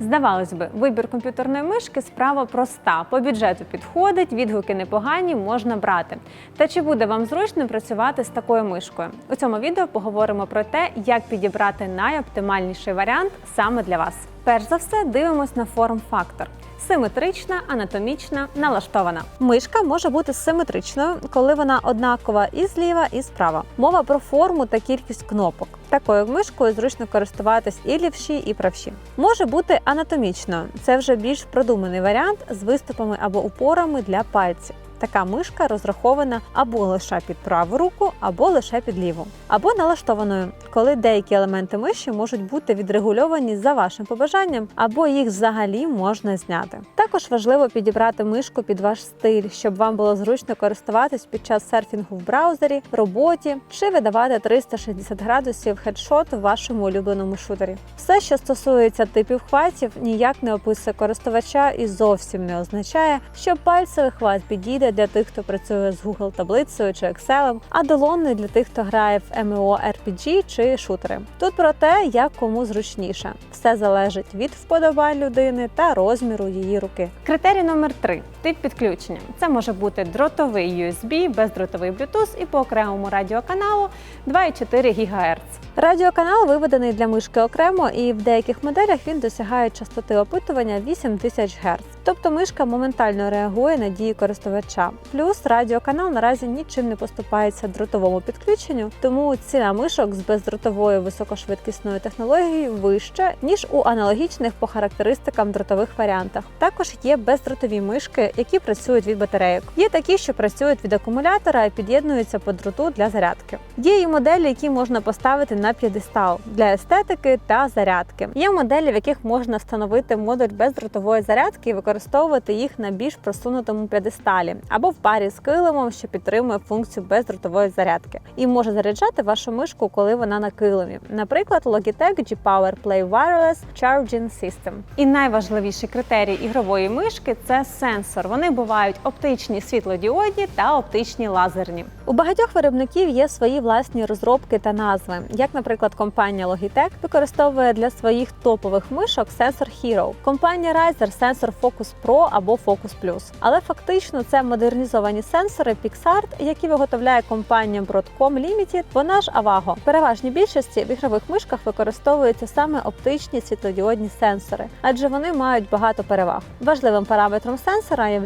Здавалось би, вибір комп'ютерної мишки справа проста. По бюджету підходить, відгуки непогані, можна брати. Та чи буде вам зручно працювати з такою мишкою? У цьому відео поговоримо про те, як підібрати найоптимальніший варіант саме для вас. Перш за все, дивимось на форм-фактор. Симетрична, анатомічна, налаштована. Мишка може бути симетричною, коли вона однакова і зліва, і справа. Мова про форму та кількість кнопок. Такою мишкою зручно користуватись і лівші, і правші. Може бути анатомічною. Це вже більш продуманий варіант з виступами або упорами для пальців. Така мишка розрахована або лише під праву руку, або лише під ліву, або налаштованою, коли деякі елементи миші можуть бути відрегульовані за вашим побажанням, або їх взагалі можна зняти. Також важливо підібрати мишку під ваш стиль, щоб вам було зручно користуватись під час серфінгу в браузері, роботі чи видавати 360 градусів хедшот у вашому улюбленому шутері. Все, що стосується типів хватів, ніяк не описує користувача і зовсім не означає, що пальцевий хват підійде для тих, хто працює з Google таблицею чи Excel, а долонний для тих, хто грає в MMORPG чи шутери. Тут про те, як кому зручніше. Все залежить від вподобань людини та розміру її руки. Критерій номер 3 тип підключення. Це може бути дротовий USB, бездротовий Bluetooth і по окремому радіоканалу 2,4 ГГц. Радіоканал виведений для мишки окремо, і в деяких моделях він досягає частоти опитування 8000 Гц. Тобто мишка моментально реагує на дії користувача. Плюс радіоканал наразі нічим не поступається дротовому підключенню, тому ціна мишок з бездротовою високошвидкісною технологією вища ніж у аналогічних по характеристикам дротових варіантах. Також є бездротові мишки, які працюють від батарейок. Є такі, що працюють від акумулятора і під'єднуються по дроту для зарядки. Є і моделі, які можна поставити на п'єдестал для естетики та зарядки. Є моделі, в яких можна встановити модуль бездротової зарядки і використовувати їх на більш просунутому п'єдесталі або в парі з килимом, що підтримує функцію бездротової зарядки, і може заряджати вашу мишку, коли вона на килимі. Наприклад, Logitech G-Power Play Wireless Charging System. І найважливіший критерій ігрової мишки це сенсор. Вони бувають оптичні світлодіодні та оптичні лазерні. У багатьох виробників є свої власні розробки та назви. Як, наприклад, компанія Logitech використовує для своїх топових мишок сенсор Hero, компанія Razer сенсор Focus Pro або Focus Plus. Але фактично це модернізовані сенсори PixArt, які виготовляє компанія Broadcom Limited, вона ж Avago. В переважній більшості в ігрових мишках використовуються саме оптичні світлодіодні сенсори, адже вони мають багато переваг. Важливим параметром сенсора є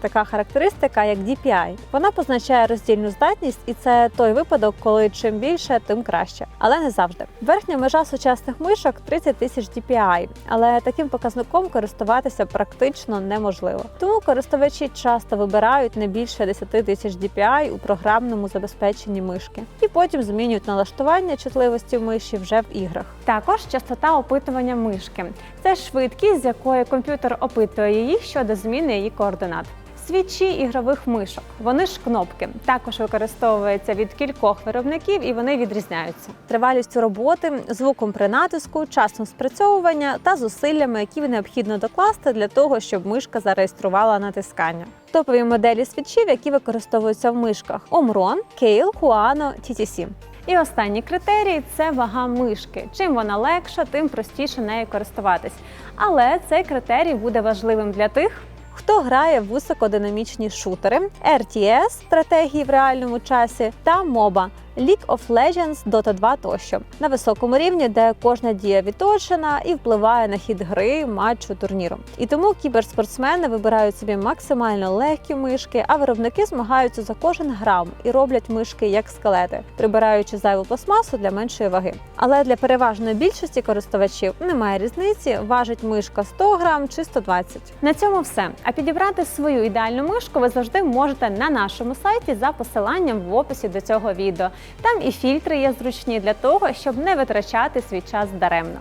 така характеристика, як DPI. Вона позначає роздільну здатність, і це той випадок, коли чим більше, тим краще. Але не завжди. Верхня межа сучасних мишок 30 тисяч DPI, але таким показником користуватися практично неможливо. Тому користувачі часто вибирають не більше 10 тисяч DPI у програмному забезпеченні мишки, і потім змінюють налаштування чутливості миші вже в іграх. Також частота опитування мишки це швидкість, з якої комп'ютер опитує її щодо зміни її координат. Свічі ігрових мишок, вони ж кнопки, також використовуються від кількох виробників і вони відрізняються тривалістю роботи, звуком при натиску, часом спрацьовування та зусиллями, які необхідно докласти для того, щоб мишка зареєструвала натискання. Топові моделі свічів, які використовуються в мишках: Omron, Keil, Huano, TTC. І останній критерій це вага мишки. Чим вона легша, тим простіше нею користуватись. Але цей критерій буде важливим для тих, хто грає в високодинамічні шутери, RTS, стратегії в реальному часі та MOBA – League of Legends, Dota 2 тощо на високому рівні, де кожна дія відточена і впливає на хід гри, матчу, турніру. І тому кіберспортсмени вибирають собі максимально легкі мишки, а виробники змагаються за кожен грам і роблять мишки як скелети, прибираючи зайву пластмасу для меншої ваги. Але для переважної більшості користувачів немає різниці, важить мишка 100 грам чи 120. На цьому все. А підібрати свою ідеальну мишку ви завжди можете на нашому сайті за посиланням в описі до цього відео. Там і фільтри є зручні для того, щоб не витрачати свій час даремно.